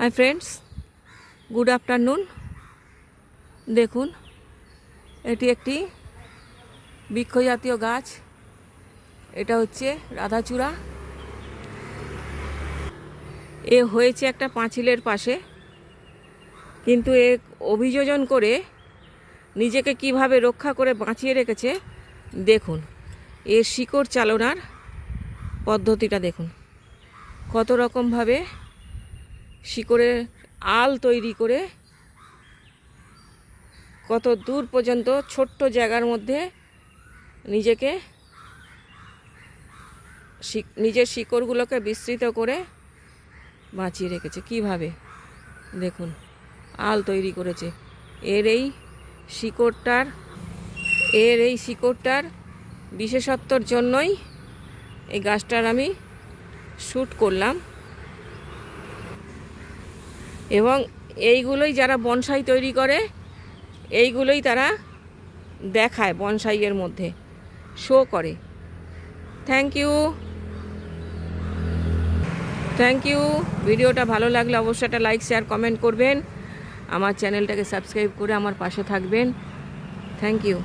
Hi friends good afternoon দেখুন, এটি একটি বৃক্ষজাতীয় গাছ। এটা হচ্ছে রাধাচূড়া। এ হয়েছে একটা পাঁচিলের পাশে। কিন্তু এ অভিযোজন করে নিজেকে কীভাবে রক্ষা করে বাঁচিয়ে রেখেছে, দেখুন। এর শিকড় চালনার পদ্ধতিটা দেখুন। কত রকমভাবে শিকড়ের আল তৈরি করে কত দূর পর্যন্ত ছোট্ট জায়গার মধ্যে নিজেকে নিজের শিকড়গুলোকে বিস্তৃত করে বাঁচিয়ে রেখেছে। কীভাবে? দেখুন, আল তৈরি করেছে। এর এই শিকড়টার, এর এই শিকড়টার বিশেষত্বর জন্যই এই গাছটার আমি শ্যুট করলাম। এবং এইগুলোই যারা বনসাই তৈরি করে, এইগুলোই তারা দেখায় বনসাইয়ের মধ্যে শো করে। থ্যাংক ইউ থ্যাংক ইউ ভিডিওটা ভালো লাগলে অবশ্যই একটা লাইক শেয়ার কমেন্ট করবেন। আমার চ্যানেলটাকে সাবস্ক্রাইব করে আমার পাশে থাকবেন। Thank you